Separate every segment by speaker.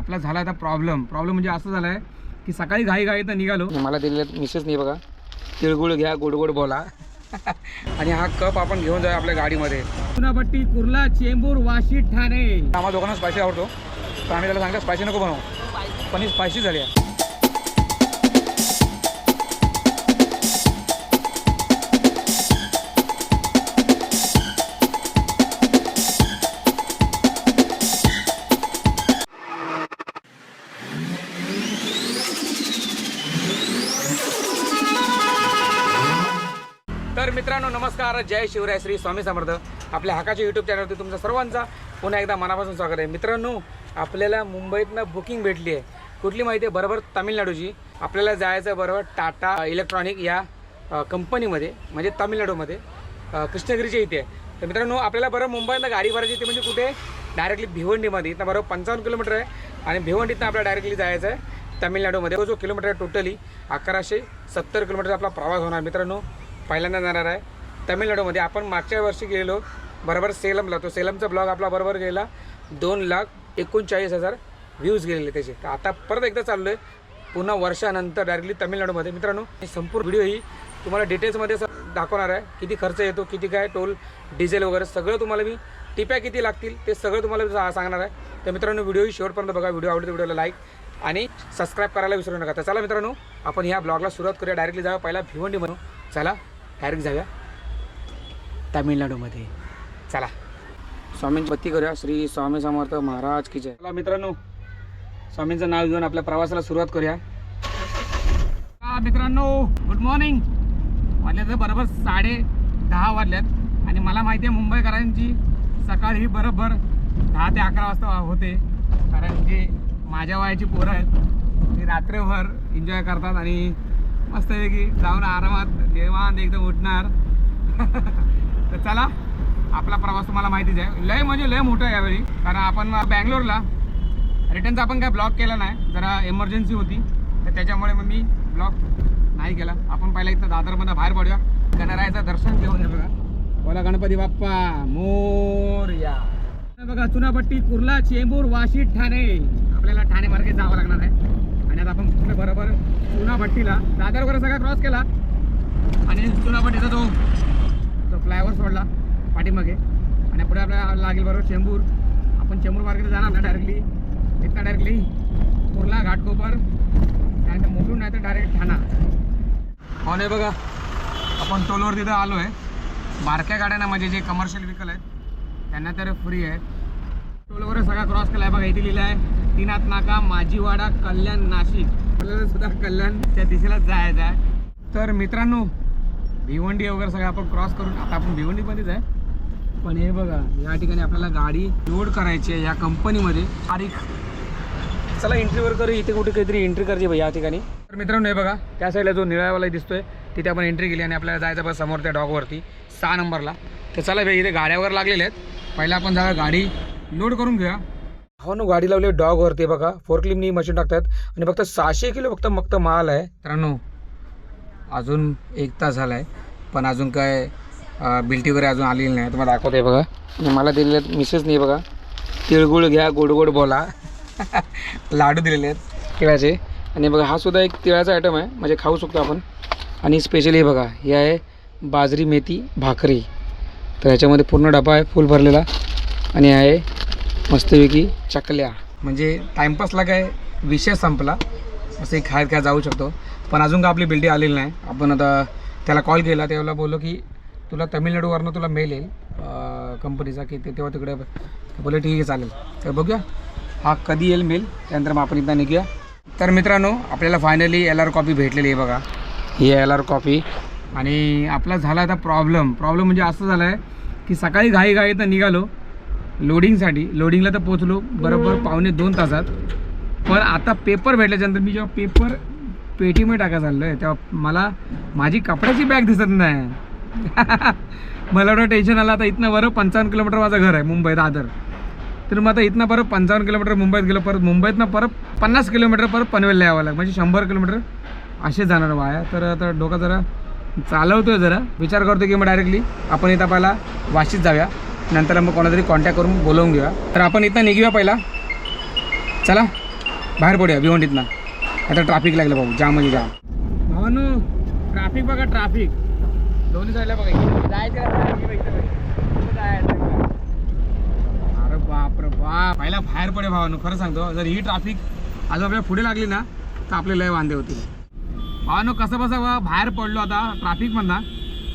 Speaker 1: आपला झाला आता प्रॉब्लेम प्रॉब्लेम म्हणजे असं झालं आहे की सकाळी घाई घाईत निघालो. मला दिलेलं मिसेस नाही बघा. तिळगुळ घ्या गोड गोड बोला. आणि हा कप आपण घेऊन जाऊया आपल्या गाडीमध्ये. पुनापट्टी कुर्ला चेंबूर वाशी ठाणे. आम्हाला दोघांना स्पायसी आवडतो. तर आम्ही त्याला सांगितलं स्पायसी नको बनवू. पण ही स्पायसी झाली आहे. तर मित्रांनो नमस्कार. जय शिवराय श्री स्वामी समर्थ. आपल्या हाकाच्या यूट्यूब चॅनलवरती तुमचा सर्वांचा पुन्हा एकदा मनापासून स्वागत आहे. मित्रांनो आपल्याला मुंबईतनं बुकिंग भेटली आहे. कुठली माहिती आहे? बरोबर तामिळनाडूची. आपल्याला जायचं बरोबर टाटा इलेक्ट्रॉनिक या कंपनीमध्ये म्हणजे तामिळनाडूमध्ये कृष्णगिरीच्या इथे. आहे तर मित्रांनो आपल्याला बरं मुंबईतनं गाडी भरायची ते म्हणजे कुठे? डायरेक्टली भिवंडीमध्ये. इथं बरोबर पंचावन्न किलोमीटर आहे. आणि भिवंडीतनं आपल्याला डायरेक्टली जायचं आहे तामिळनाडूमध्ये. तो जो किलोमीटर आहे टोटली अकराशे सत्तर किलोमीटर आपला प्रवास होणार मित्रांनो. पहिल्यांदा जाणार आहे. तमिळनाडूमध्ये आपण मागच्या वर्षी गेलो बरोबर सेलमला. तो सेलमचा ब्लॉग आपला बरोबर गेला. दोन लाख एकोणचाळीस हजार व्ह्यूज गेलेले त्याचे. तर आता परत एकदा चाललो आहे पुन्हा वर्षानंतर डायरेक्टली तमिळनाडूमध्ये. मित्रांनो संपूर्ण व्हिडिओ ही तुम्हाला डिटेल्समध्ये दाखवणार आहे. किती खर्च येतो किती काय टोल डिझेल वगैरे सगळं तुम्हाला मी टिप्या किती लागतील ते सगळं तुम्हाला सांगणार आहे. तर मित्रांनो व्हिडिओही शेवटपर्यंत बघा. व्हिडिओ आवडतो व्हिडिओला लाईक आणि सबस्क्राईब करायला विसरू नका. तर चला मित्रांनो आपण ह्या ब्लॉगला सुरुवात करूया. डायरेक्टली जावं पहिला भिवंडी म्हणू चला. डायरेक्ट जाऊया. तामिळनाडूमध्ये. चला. स्वामींची बत्ती करूया. श्री स्वामी समर्थ महाराज की जय. चला मित्रांनो स्वामींचं नाव घेऊन आपल्या प्रवासाला सुरुवात करूया. मित्रांनो गुड मॉर्निंग वाजले तर बरोबर साडे दहा वाजल्यात आणि मला माहिती आहे मुंबईकरांची सकाळ ही बरोबर दहा ते अकरा वाजता होते. कारण जे माझ्या वयाची पोरं आहेत. ती रात्रभर एन्जॉय करतात आणि मस्त ऐपैकी जाऊन आरामात जेवण एकदम उठणार. तर चला आपला प्रवास तुम्हाला माहितीच आहे. लय म्हणजे लय मोठं आहे यावेळी. कारण आपण बँगलोरला रिटर्नचा आपण काय ब्लॉक केला नाही. जरा इमर्जन्सी होती. तर त्याच्यामुळे मग मी ब्लॉक नाही केला. आपण पहिला इथं दादरमधनं बाहेर पडूया. गणरायाचं दर्शन घेऊन बघा. बोला गणपती बाप्पा मोरया बघा चुनापट्टी कुर्ला चेंबूर वाशी ठाणे. आपल्याला ठाणे मार्गे जावं लागणार आहे. आणि आता आपण कुठे बरोबर चुनाभट्टीला दादर वगैरे सगळा क्रॉस केला. आणि चुनाभट्टीचा जो जो फ्लायओव्हर सोडला पाठीमागे. आणि पुढे आपल्याला लागेल बरोबर चेंबूर. आपण चेंबूर मार्केट जाणार ना डायरेक्टली इथं डायरेक्टली कुर्ला घाटकोपर त्यानंतर मोठून नाही तर डायरेक्ट ठाणा. हो नाही बघा आपण टोलवर तिथं आलो आहे बारक्या गाड्यांना म्हणजे जे कमर्शियल व्हेकल आहेत त्यांना तर फ्री आहे. टोल वगैरे सगळा क्रॉस केला आहे बघा इथे लिहिलं आहे तीनाथ नाका माझीवाडा कल्याण नाशिक. आपल्याला सुद्धा कल्याणच्या दिशेला जायचं आहे. तर मित्रांनो भिवंडी वगैरे सगळं आपण क्रॉस करून आता आपण भिवंडीमध्येच आहे. पण हे बघा या ठिकाणी आपल्याला गाडी लोड करायची आहे या कंपनीमध्ये तारीख. चला एंट्रीवर करू इथे कुठे काहीतरी एंट्री करायची भाई या ठिकाणी. तर मित्रांनो हे बघा त्या साईडला जो निळावाला दिसतोय तिथे आपण एंट्री केली आणि आपल्याला जायचं बस समोर त्या डॉगवरती सहा नंबरला. तर चला भाई इथे गाड्या वगैरे लागलेल्या आहेत. पहिला आपण जरा गाडी लोड करून घेऊया. हो ना गाडी लावली डॉगवरती बघा. फोर क्लिमनी मशीन टाकतात आणि फक्त सहाशे किलो फक्त फक्त माल आहे. मित्रांनो अजून एक तास झाला आहे पण अजून काय बिल्टी वगैरे अजून आलेली नाही. तुम्हाला दाखवते बघा. आणि मला दिलेले मिसेस नाही बघा. तिळगुळ घ्या गोड गोड बोला. लाडू दिलेले आहेत तिळाचे. आणि बघा हा सुद्धा एक तिळाचा आयटम आहे. म्हणजे खाऊ शकतो आपण. आणि स्पेशली बघा हे आहे बाजरी मेथी भाकरी. तर ह्याच्यामध्ये पूर्ण डबा आहे फुल भरलेला. आणि आहे मस्तपैकी चकल्या. म्हणजे टाईमपासला काय विषय संपला. असं एक खायत काय जाऊ शकतो. पण अजून का आपली बिल्डी आलेली नाही. आपण आता त्याला कॉल केला त्यावेळेला बोललो की तुला तमिळनाडूवरनं तुला मेल येईल कंपनीचा की ते तेव्हा तिकडे बोलले ठीक आहे चालेल. तर बघूया. हा कधी येईल मेल त्यानंतर मग आपण इथं निघूया. तर मित्रांनो आपल्याला फायनली एल आर कॉपी भेटलेली आहे बघा. ही एल आर कॉपी आणि आपला झाला आता प्रॉब्लेम प्रॉब्लेम म्हणजे असं झालं आहे की सकाळी घाई घाई तर निघालो. लोडिंगसाठी. लोडिंगला तर पोचलो बरोबर पावणे दोन तासात. पण आता पेपर भेटल्याच्यानंतर मी जेव्हा पेपर पेटीमध्ये टाका चाललो आहे तेव्हा मला माझी कपड्याची बॅग दिसत नाही. मला एवढं टेन्शन आलं. आता इथनं बरं पंचावन्न किलोमीटर माझं घर आहे मुंबई दादर. तर मग आता इथनं परत पंचावन्न किलोमीटर मुंबईत गेलो परत मुंबईतनं परत पन्नास किलोमीटर परत पनवेलला यावं लागतं म्हणजे शंभर किलोमीटर असे जाणार वाया. तर आता डोका जरा चालवतोय जरा. विचार करतो की मग डायरेक्टली आपण इथं पहिला वाशीत जाऊया. नंतर मग कोणातरी कॉन्टॅक्ट करून बोलवून घेऊया. तर आपण इथनं निघूया पहिला. चला बाहेर पडूया भिवंडीतनं आता ट्रॅफिक लागलं भाऊ जाम म्हणजे जाम. भावानो ट्रॅफिक बघा ट्रॅफिक दोन्ही साईडला बघा जायचं अरे बाप रे बाप. पहिला बाहेर पडे भावानो खरं सांगतो. जर ही ट्रॅफिक आज आपल्याला पुढे लागली ना तर आपले लय वांदे होतील. भावानो कसं बसं बाहेर पडलो आता ट्रॅफिक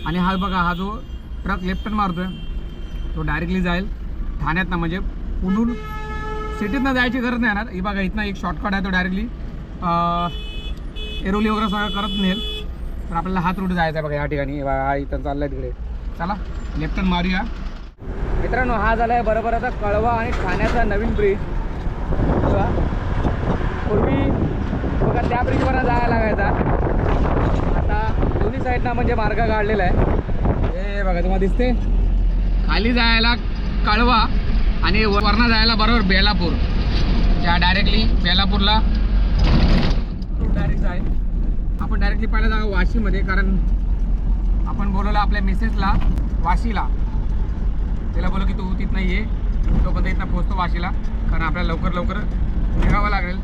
Speaker 1: आणि हा बघा हा जो ट्रक लेफ्ट मारतोय. तो डायरेक्टली जाईल. ठाण्यातनं म्हणजे पुनून सिटीतनं जायची गरज नाही येणार. ही बघा इथनं एक शॉर्टकट आहे तो डायरेक्टली एरोली वगैरे सगळं करत नेल. तर आपल्याला हात रूट जायचा आहे बघा या ठिकाणी. बघा, हा इथं चाललाय तिकडे. चला लेफ्टन मारूया. मित्रांनो हा झाला आहे बरोबर आता कळवा आणि ठाण्याचा नवीन ब्रिज बघा. पूर्वी बघा त्या ब्रिजवर जायला लागायचा. आता दोन्ही साईडनं म्हणजे मार्ग काढलेला आहे. हे बघा तुम्हाला दिसते खाली जायला कळवा आणि वरनं जायला बरोबर बेलापूर. त्या डायरेक्टली बेलापूरला. डायरेक्ट जाय आपण डायरेक्टली पहिला जागा वाशीमध्ये कारण आपण बोलवलं आपल्या मिसेसला वाशीला. त्याला बोललो की तू तिथनं ये. तोपर्यंत इथनं पोहोचतो वाशीला कारण आपल्याला लवकर लवकर निघावं लागेल.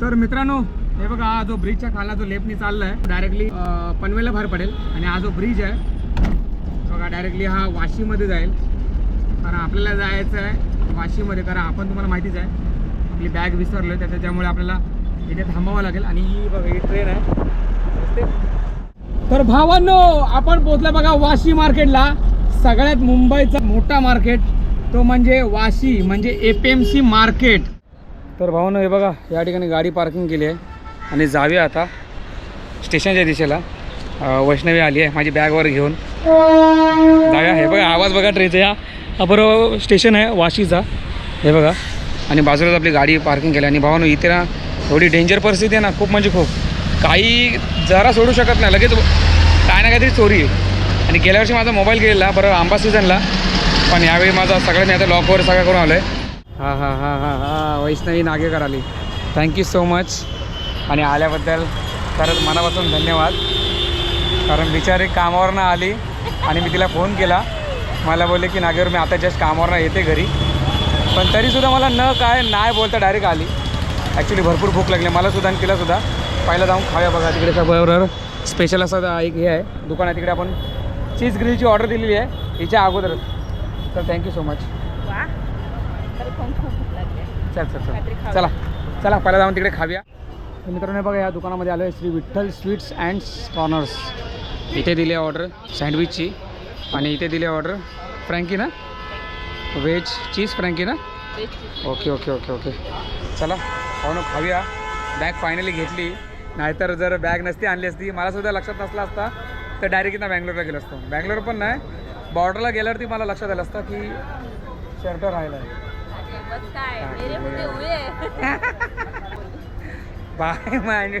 Speaker 1: तर मित्रांनो हे बघा हा जो ब्रिजच्या खाला जो लेफ्टनी चालला आहे डायरेक्टली पनवेलला भर पडेल. आणि हा जो ब्रिज आहे बघा डायरेक्टली हा वाशीमध्ये जाईल. कारण आपल्याला जायचं आहे वाशीमध्ये कारण आपण तुम्हाला माहितीच आहे आपली बॅग विसरलो आहे त्याच्यामुळे आपल्याला इथे थांबावं लागेल. आणि ही बघा ही ट्रेन आहे. तर भावांनो आपण पोहोचला बघा वाशी मार्केटला. सगळ्यात मुंबईचा मोठा मार्केट तो म्हणजे वाशी म्हणजे A P M C market. तर भावांनो हे बघा या ठिकाणी गाडी पार्किंग केली आहे. आणि जाऊया आता स्टेशनच्या दिशेला. वैष्णवी आली आहे माझी बॅगवर घेऊन. जाऊया. हे बघा आवाज बघा ट्रेनचा या हा. बरोबर स्टेशन आहे वाशीचा. हे बघा. आणि बाजूलाच आपली गाडी पार्किंग केली. आणि भावानो इथे ना एवढी डेंजर परिस्थिती आहे ना खूप म्हणजे खूप. काही जरा सोडू शकत नाही. लगेच काय ना काहीतरी चोरी आहे. आणि गेल्या वर्षी माझा मोबाईल गेलेला बरं आंबा सीझनला पण यावेळी माझा सगळ्यांनी आता लॉकवर सगळं करून आलो आहे हां हां हां हां हां. वैष्णवी नागेकर आली. थँक्यू सो मच आणि आल्याबद्दल खरंच मनापासून धन्यवाद. कारण बिचारी कामावरनं आली आणि मी तिला फोन केला. मला बोलले की नागेवर मी आता जस्ट कामावरनं येते घरी. पण तरीसुद्धा मला न काय नाही बोलता डायरेक्ट आली. ॲक्च्युली भरपूर भूक लागली. मला सुद्धा आणि तिला सुद्धा. पहिला जाऊन खाऊया बघा तिकडे बरोबर. स्पेशल असं एक हे आहे. दुकान आहे तिकडे आपण. चीज ग्रिलची ऑर्डर दिलेली आहे. हिच्या अगोदरच. तर थँक्यू सो मच चल चल चल. चला. चला पहिला जाऊन तिकडे खाऊया. तर मित्रांनो बघा या दुकानामध्ये आलो आहे Shri Vitthal sweets and corners. इथे दिली आहे ऑर्डर सँडविचची आणि इथे दिली आहे ऑर्डर फ्रँकी ना? व्हेज चीज फ्रँकी ना. ओके ओके ओके ओके चला खाऊन खाऊया. बॅग फायनली घेतली. नाहीतर जर बॅग नसती आणली असती मला सुद्धा लक्षात नसला असता तर डायरेक्ट इथं बँगलोरला गेलो असतो. बँगलोर पण नाही बॉर्डरला गेल्यावरती मला लक्षात आलं असतं की शर्ट राहिला आहे. बाय मान.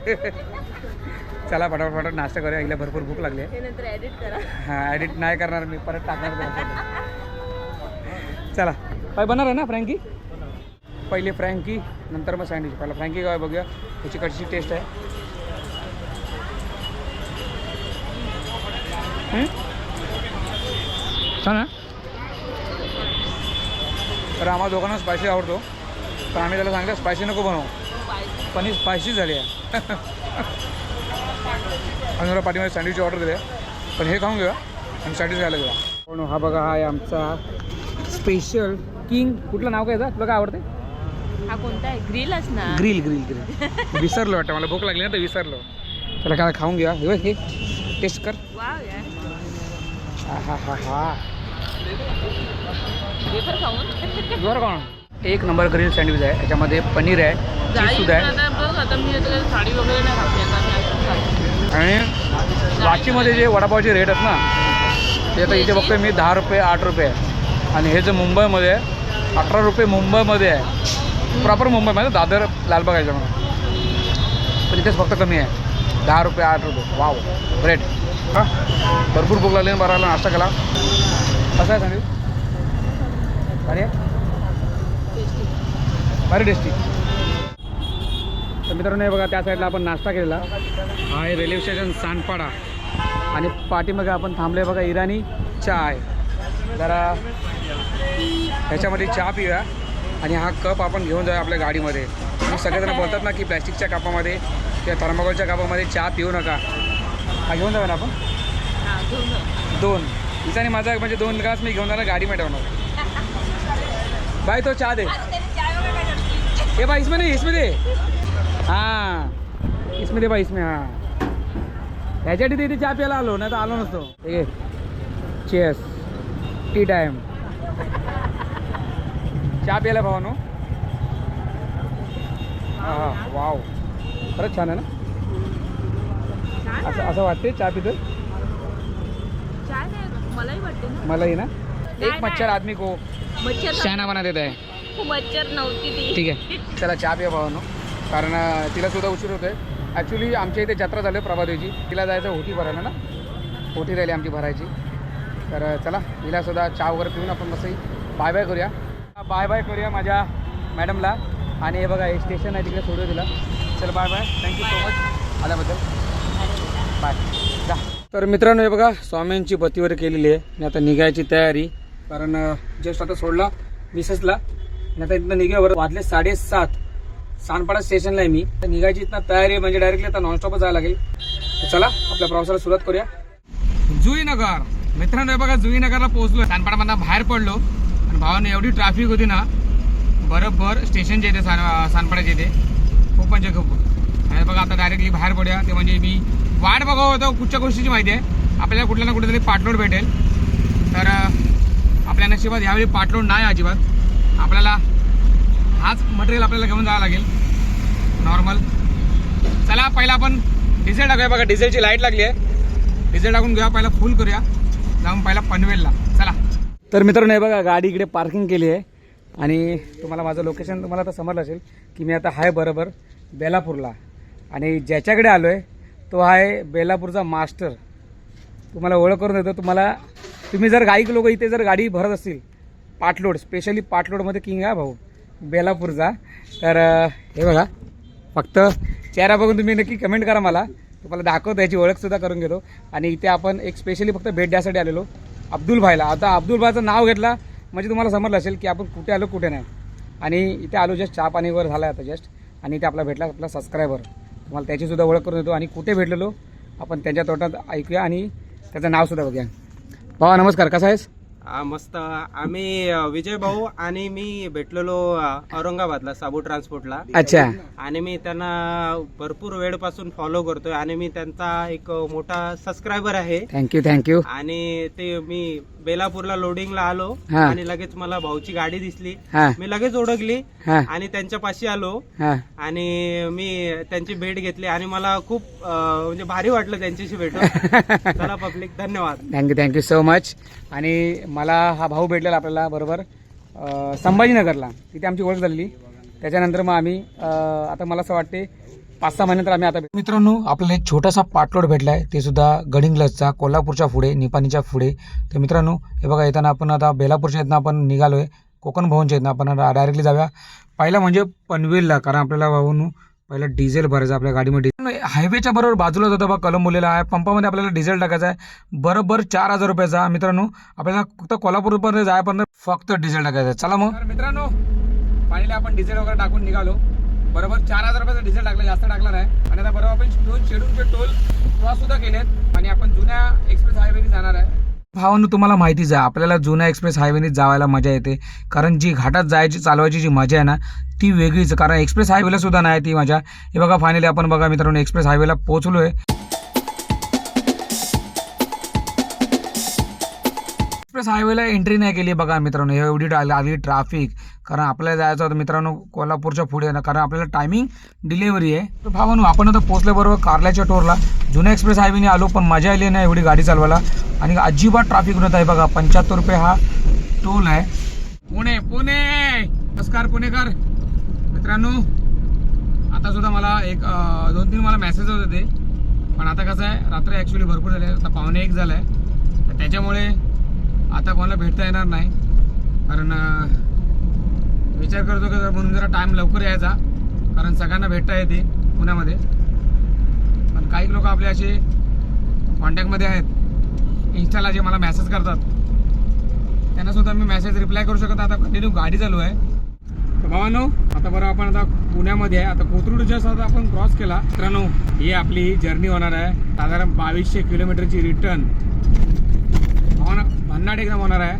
Speaker 1: चला फटाफट फटाफट नाश्ता करूया. हिला भरपूर भूक लागली आहे.
Speaker 2: हे नंतर एडिट करा.
Speaker 1: हां ॲडिट नाही करणार मी. परत टाकणार. चला. काय बनणार आहे ना फ्रँकी? पहिले फ्रँकी नंतर मग सँडविच. पहिला फ्रँकी काय बघूया. त्याची कशी टेस्ट आहे. हं? छान तर आम्हाला दोघांना स्पायसी आवडतो. पण आम्ही त्याला सांगितलं स्पायसी नको बनवू. पण ही स्पायसी झाली आहे. आणि मला पाठीमध्ये सँडविच ऑर्डर दिले. पण हे खाऊन घेऊया आणि सँडविच खायला घेऊया. पण हा बघा हा आहे आमचा स्पेशल किंग कुठलं नाव काय? तुला काय आवडते
Speaker 2: हा कोणता आहे? ग्रिलच ना
Speaker 1: ग्रिल ग्रिल ग्रिल विसरलो वाटतं मला भूक लागली ना तर विसरलो. त्याला काय खाऊन घ्या हे बघ हे टेस्ट कर. हा हा हा हा.
Speaker 2: खाऊन?
Speaker 1: बरं कोण एक नंबर ग्रिल सँडविच आहे याच्यामध्ये पनीर आहे चीज सुद्धा आहे.
Speaker 2: आता बघ आता मी आता साडी वगैरे नाही घातली आता मी असंच घालते.
Speaker 1: आणि वाशीमध्ये जे वडापावचे रेट आहेत ना ते आता इथे बघतोय मी दहा रुपये आठ रुपये आहे. आणि हे जे मुंबईमध्ये आहे अठरा रुपये मुंबईमध्ये आहे. प्रॉपर मुंबईमध्ये दादर लालबाग आहे म्हणून पण इथेच फक्त कमी आहे. दहा रुपये आठ रुपये. वाव रेट हां भरपूर भूक लागली बरं आला नाश्ता केला. कसं आहे सांगू अरे भारी टेस्टी तर मित्रांनो हे बघा त्या साईडला आपण नाश्ता केलेला. हा आहे रेल्वे स्टेशन सानपाडा आणि पाठीमागे आपण थांबले बघा इराणी चहा आहे जरा ह्याच्यामध्ये चहा पिऊया. आणि हा कप आपण घेऊन जाऊया आपल्या गाडीमध्ये. तुम्ही सगळेजण बोलतात ना की प्लॅस्टिकच्या कापामध्ये किंवा थर्माकोलच्या कापामध्ये चहा पिऊ नका. हा घेऊन जाऊया ना आपण. दोन. हिचा आणि माझा म्हणजे दोन ग्लास मी घेऊन जाणार गाडी में ठेवणार बाय तो चहा दे. ये भाई इसमें नहीं इसमें दे। हाँ इसमें दे भाई इसमें हाँ। ह्याच्यासाठी तिथे चहा प्यायला आलो नाही तर आलो नसतो। ठीक आहे चेस टी टाइम चहा प्यायला भावानो। हां हां वाव खरंच छान आहे ना? असं. असं वाटते चहा पितं.
Speaker 2: मलाही वाटते ना.
Speaker 1: मलाही ना?
Speaker 2: नाही,
Speaker 1: एक मच्छर. आदमी को
Speaker 2: मच्छर
Speaker 1: शहाणा बना देत आहे
Speaker 2: मच्छर नव्हती ती.
Speaker 1: ठीक आहे. चला चहा पिया भावानो. कारण तिला सुद्धा उशीर होतोय. ॲक्च्युली आमच्या इथे जत्रा झाली आहे प्रभादेवीची. तिला जायचं होती भरायला ना? होती राहिली आमची भरायची. तर चला हिला सुद्धा चहा वगैरे पिऊन आपण मस्तही बाय बाय करूया. बाय बाय करूया माझ्या मॅडमला आणि हे बघा हे स्टेशन आहे तिकडे सोडूया तिला चल bye bye thank you so much आल्याबद्दल. बाय जा. तर मित्रांनो हे बघा स्वामींची बत्तीवर केलेली आहे. आणि आता निघायची तयारी. कारण जस्ट आता सोडला मिसेसला आता इथनं बरं वाजले साडेसात. सानपाडा स्टेशनला आहे मी. तर निघायची इथनं तयारी आहे म्हणजे डायरेक्टली आता नॉनस्टॉपच जायला लागेल. तर चला आपल्या प्रवासाला सुरुवात करूया. जुईनगर. मित्रांनो हे बघा जुईनगरला पोहोचलो सानपाडामधनं बाहेर पडलो. आणि भावाने एवढी ट्रॅफिक होती ना बरोबर स्टेशनच्या इथे सान सानपाड्याच्या इथे खूप म्हणजे खूप आणि बघा आता डायरेक्टली बाहेर पडूया. ते म्हणजे मी वाट बघावं होतं कुठच्या गोष्टीची माहिती आहे. आपल्याला कुठल्या ना कुठेतरी पाटलोड भेटेल. तर आपल्या नशिबात यावेळी पाटलोड नाही अजिबात. आपल्याला हाच मटेरियल आपल्याला घेऊन जावं लागेल. नॉर्मल चला पहिला आपण डिझेल टाकूया. बघा डिझेलची लाइट लागली आहे. डिझेल टाकून घेऊया. पहिला फुल करूया. जाऊन पहिला पनवेलला. चला. तर मित्रांनो हे बघा गाडी इकडे पार्किंग केली आहे. आणि तुम्हाला माझं लोकेशन तुम्हाला आता समजलं असेल की मी आता आहे बरोबर बेलापूरला. आणि ज्याच्याकडे आलो आहे तो आहे बेलापूरचा मास्टर. तुम्हाला ओळख करून देतो. तुम्हाला तुम्ही जर गाईक लोक इथे जर गाडी भरत असतील पाटलोड स्पेशली पाटलोडमध्ये किंग आहे भाऊ. बेलापूरचा. तर हे बघा फक्त चेहरा बघून तुम्ही नक्की कमेंट करा मला. तुम्हाला दाखवतो याची ओळखसुद्धा करून घेतो. आणि इथे आपण एक स्पेशली फक्त भेट द्यासाठी आलेलो अब्दुल भाईला. आता अब्दुल भाईचं नाव घेतला म्हणजे तुम्हाला समजलं असेल की आपण कुठे आलो कुठे नाही. आणि इथे आलो जस्ट चहा पाणीवर झाला आता जस्ट आणि इथे आपला भेटला आपला सबस्क्रायबर तुम्हाला त्याचीसुद्धा ओळख करून देतो. आणि कुठे भेटलेलो आपण त्यांच्या तोटात ऐकूया आणि त्याचं नावसुद्धा बघूया. भावा नमस्कार. कसा आहेस?
Speaker 3: मस्त. आम्ही विजय भाऊ आणि मी भेटलेलो औरंगाबादला साबू ट्रान्सपोर्टला
Speaker 1: अच्छा.
Speaker 3: आणि मी त्यांना भरपूर वेळपासून फॉलो करतोय आणि मी त्यांचा एक मोठा सबस्क्रायबर आहे.
Speaker 1: थँक्यू थँक्यू
Speaker 3: आणि ते मी बेलापूरला लोडिंगला आलो
Speaker 1: हा.
Speaker 3: आणि लगेच मला भाऊची गाडी दिसली.
Speaker 1: हां.
Speaker 3: मी लगेच ओळखली
Speaker 1: हां.
Speaker 3: आणि त्यांच्या पाशी आलो.
Speaker 1: हां.
Speaker 3: आणि मी त्यांची भेट घेतली आणि मला खूप अ, म्हणजे भारी वाटलं त्यांच्याशी भेटून. चला पब्लिक धन्यवाद.
Speaker 1: थँक्यू थँक्यू सो मच आणि मला हा भाऊ भेटलेला आपल्याला बरोबर संभाजीनगरला. तिथे आमची ओळख झालेली. त्याच्यानंतर मग आम्ही आता मला असं वाटते पाच सहा महिन्यानंतर आम्ही आता मित्रांनो आपल्याला एक छोटासा पाटलोड भेटला आहे ते सुद्धा गडिंग्लजचा कोल्हापूरच्या पुढे निपाणीच्या पुढे. तर मित्रांनो हे बघा येताना आपण आता बेलापूरच्या इथनं आपण निघालो आहे कोकण भवनच्या इथनं आपण डायरेक्टली जाऊया. पहिला म्हणजे पनवेलला कारण आपल्याला भाऊन पहिलं डिझेल भरायचं आपल्या गाडीमध्ये. हायवेच्या बरोबर बाजूला जातो बा कलंबोलीला आहे. पंपामध्ये आपल्याला डिझेल टाकायचं आहे. बरोबर चार हजार रुपयाचा मित्रांनो. आपल्याला फक्त कोल्हापूरपर्यंत जायपर्यंत फक्त डिझेल टाकायचं आहे. चला मग. मित्रांनो फायनली आपण डिझेल वगैरे टाकून निघालो. बरोबर चार हजार रुपयाचा डिझेल टाकला जास्त टाकला नाही. आणि आता बरोबर आपण दोन शेडूनचे टोल क्रॉस सुद्धा केलेत. आणि आपण जुन्या एक्सप्रेस हायवेने जाणार आहे. भावानं तुम्हाला माहितीच आहे आपल्याला जुन्या एक्सप्रेस हायवेने जायला मजा येते. कारण जी घाटात जायची चालवायची जी मजा आहे ना ती वेगळीच कारण एक्सप्रेस हायवेला सुद्धा नाही ती मजा. हे बघा फायनली आपण बघा मित्रांनो एक्सप्रेस हायवेला पोहोचलो आहे एक्सप्रेस हायवेला एंट्री नाही केली बघा मित्रांनो. हे एवढी आली ट्रॅफिक कारण आपल्याला जायचं होतं मित्रांनो कोल्हापूरच्या पुढे. ना कारण आपल्याला टायमिंग डिलेवरी आहे. तर भावानो आपण आता पोहोचल्याबरोबर कारल्याच्या टोरला जुन्या एक्सप्रेस हायवेने आलो पण मजा आली नाही एवढी गाडी चालवायला. आणि अजिबात ट्रॅफिक होत आहे बघा. पंच्याहत्तर रुपये हा टोल आहे. पुणे पुणे! नमस्कार पुणेकर. मित्रांनो आता सुद्धा मला एक दोन तीन मला मेसेज होते पण आता कसं आहे रात्र ॲक्च्युली भरपूर झाले आता पावणे एक झालं आहे तर त्याच्यामुळे आता कोणाला भेटता येणार नाही. कारण विचार करतो की म्हणून जरा टाईम लवकर यायचा. कारण सगळ्यांना भेटता येते पुण्यामध्ये. पण काही लोक आपले असे कॉन्टॅक्टमध्ये आहेत. इंस्टाला जे मला मेसेज करतात. त्यांना सुद्धा मी मेसेज रिप्लाय करू शकत आता कंटिन्यू गाडी चालू आहे. तर भावानो आता बरं आपण आता पुण्यामध्ये आहे. आता कोथरूडच्या साथ आपण क्रॉस केला. मित्रांनो ही आपली जर्नी होणार आहे. साधारण बावीसशे किलोमीटरची रिटर्न भन्नाट एकदम होणार आहे.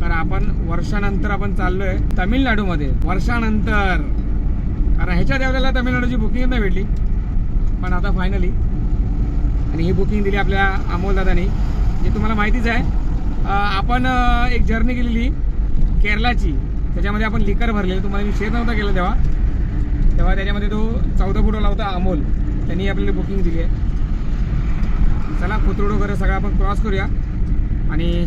Speaker 1: कारण आपण वर्षानंतर आपण चाललोय तामिळनाडूमध्ये. वर्षानंतर. कारण ह्याच्यात आपल्याला तामिळनाडूची बुकिंग नाही भेटली. पण आता फायनली आणि ही बुकिंग दिली आपल्या अमोल दादानी. जे तुम्हाला माहितीच आहे आपण एक जर्नी केलेली केरलाची त्याच्यामध्ये आपण लिकर भरलेलं. तुम्हाला मी शेअर नव्हता केला तेव्हा. तेव्हा त्याच्यामध्ये तो चौदा फुटवाला होता अमोल. त्यांनी आपल्याला बुकिंग दिली आहे. चला कोथरूड वगैरे सगळं आपण क्रॉस करूया. आणि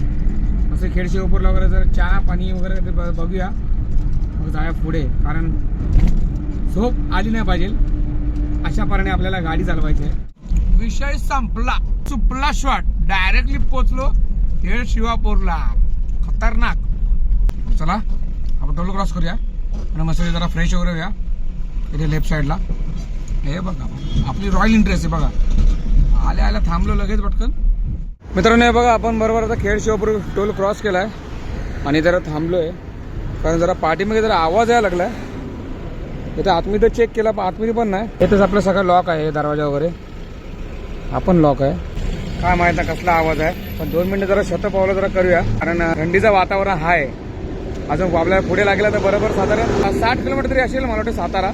Speaker 1: असं खेडशे उपरला वगैरे जर चहा पाणी वगैरे बघूया. मग जाऊया पुढे. कारण झोप आली नाही पाहिजे. अशा प्रकारे आपल्याला गाडी चालवायची आहे. विषय संपला. चुपला शॉट डायरेक्टली पोचलो खेड शिवापूरला. खतरनाक. चला आपण डबल क्रॉस करूया. आणि मस्त जरा फ्रेश वगैरे घ्या इथे लेफ्ट साईडला हे बघा आपली रॉयल इंटरेस्ट आहे बघा. आल्या आल्या थांबलो लगेच पटकन. मित्रांनो हे बघा आपण बरोबर आता खेड शिवापूर टोल क्रॉस केला आहे आणि जरा थांबलो आहे कारण जरा पाठीमध्ये जरा आवाज यायला लागला आहे इथे आतमध्ये चेक केला पण आतमध्ये पण नाही. इथेच आपलं सगळं लॉक आहे दरवाजा वगैरे. आपण लॉक आहे. काय माहीत नाही कसला आवाज आहे. पण दोन मिनिटं जरा शत पावलं जरा करूया. कारण थंडीचं वातावरण आहे. अजून आपल्याला पुढे लागला तर बरोबर साधारण साठ किलोमीटर तरी असेल मला वाटतं सातारा.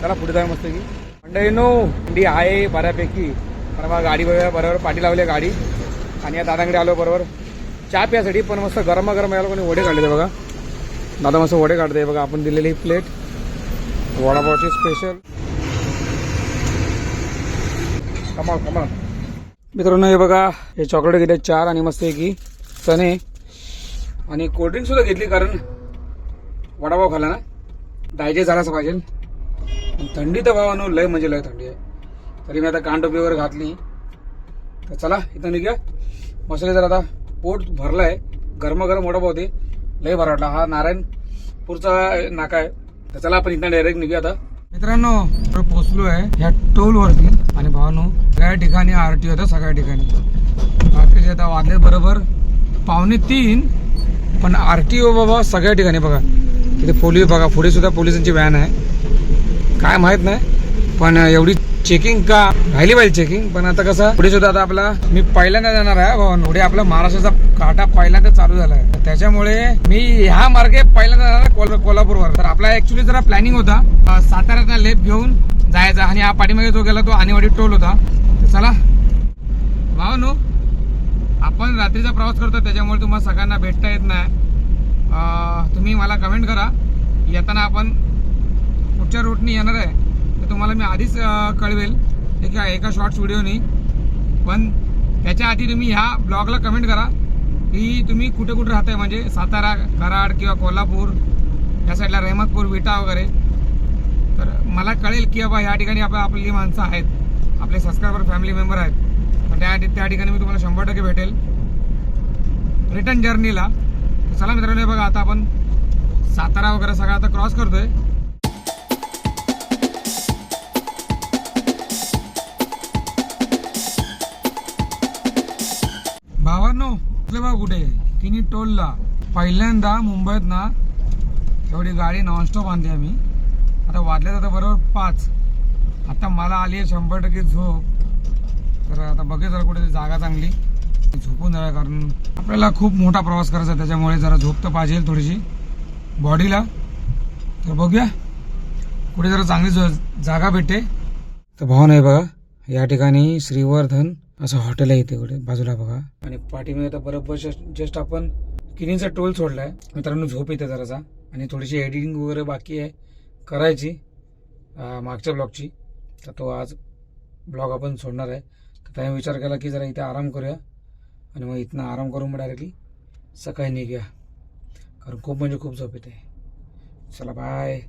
Speaker 1: त्याला पुढे जाय मस्त की मंडळी नो थंडी आहे बऱ्यापैकी. कारण गाडी बघा बरोबर पाठी लावली गाडी. आणि या दादांकडे आलो बरोबर. चहा प्यासाठी पण मस्त गरमा गरम यायला कोणी वडे काढले बघा. दादा मस्त वडे काढते बघा आपण दिलेली प्लेट वडापावची स्पेशल कमाल कमाल मित्रांनो हे बघा हे चॉकलेट घेतले चार आणि मस्त की चणे. आणि कोल्ड्रिंक सुद्धा घेतली कारण वडापाव खाला ना. डायजेस्ट झालाच पाहिजे. थंडी तर भावानो लय म्हणजे लय थंडी आहे. तरी मी आता कानटोपी घातली. तर चला इथं निघूया. मसाले जर आता पोट भरलाय. गरमागरम वडापाव ते लय बरा वाटला. हा नारायणपूरचा नाका आहे. तर चला आपण इथं डायरेक्ट निघूया आता. मित्रांनो पोहोचलो आहे ह्या टोल वरती आणि भावानो सगळ्या ठिकाणी आरटी होता सगळ्या ठिकाणी. रात्रीचे आता वाजले बरोबर पावणे तीन. पण आर टी ओ बाबा सगळ्या ठिकाणी बघा. तिथे पोलीस बघा. पुढे सुद्धा पोलिसांची व्हॅन आहे. काय माहीत नाही. पण एवढी चेकिंग का? राहिली पाहिजे चेकिंग पण आता कसं पुढे सुद्धा आता आपला मी पहिल्यांदा जाणार आहे भवन. पुढे आपला महाराष्ट्राचा काटा पहिल्यांदा चालू झाला आहे. त्याच्यामुळे मी ह्या मार्गे पहिल्यांदा जाणार आहे कोल- कोल्हापूरवर. तर आपला ऍक्च्युली जरा प्लॅनिंग होता. साताऱ्याचा लेप घेऊन जायचा. आणि हा पाठीमागे जो गेला तो आणेवाडी टोल होता. तर चला. भाऊ आपण रात्रीचा प्रवास करतो त्याच्यामुळे तुम्हाला सगळ्यांना भेटता येत नाही. तुम्ही मला कमेंट करा. येताना आपण कुठच्या रूटनी येणार आहे. तर तुम्हाला मी आधीच कळवेल एका एका शॉर्ट्स व्हिडिओनी पण त्याच्या आधी तुम्ही ह्या ब्लॉगला कमेंट करा की तुम्ही कुठे कुठे राहताय म्हणजे सातारा कराड किंवा कोल्हापूर या साईडला रहमतपूर विटा वगैरे. तर मला कळेल की बाबा ह्या ठिकाणी आपल्या आपली माणसं आहेत. आपले सबस्क्रायबर फॅमिली मेंबर आहेत. तर त्या त्या ठिकाणी मी तुम्हाला शंभर टक्के भेटेल. रिटर्न जर्नीला चला मित्रांनो बघा आता आपण सातारा वगैरे सगळं आता क्रॉस करतोय. बघा कुठे? किनी टोलला. पहिल्यांदा मुंबईत ना एवढी गाडी नॉनस्टॉप आणते आम्ही. आता वाजले आता बरोबर पाच. आता मला आली आहे शंभर टक्के झोप. तर आता बघे जरा कुठे जागा चांगली. झोपून जाऊया कारण आपल्याला खूप मोठा प्रवास करायचा आहे, त्याच्यामुळे जरा झोप तर पाहिजे थोडीशी. बॉडीला. तर बघूया. कुठे जरा चांगली जागा भेटते. तर भाव नाही बघा या ठिकाणी श्रीवर्धन असं हॉटेल आहे इथे कुठे बाजूला बघा. आणि पाठीमध्ये आता बरोबर जस्ट आपण किनीचा टोल सोडलाय. मित्रांनो झोप येते जरासा. आणि थोडीशी एडिटिंग वगैरे बाकी आहे करायची मागच्या ब्लॉगची तर तो आज ब्लॉग आपण सोडणार आहे. तर त्याने विचार केला की जरा इथे आराम करूया. आणि मग इथनं आराम करून मग डायरेक्टली सकाळी निघूया. कारण खूप म्हणजे खूप झोप येते. चला बाय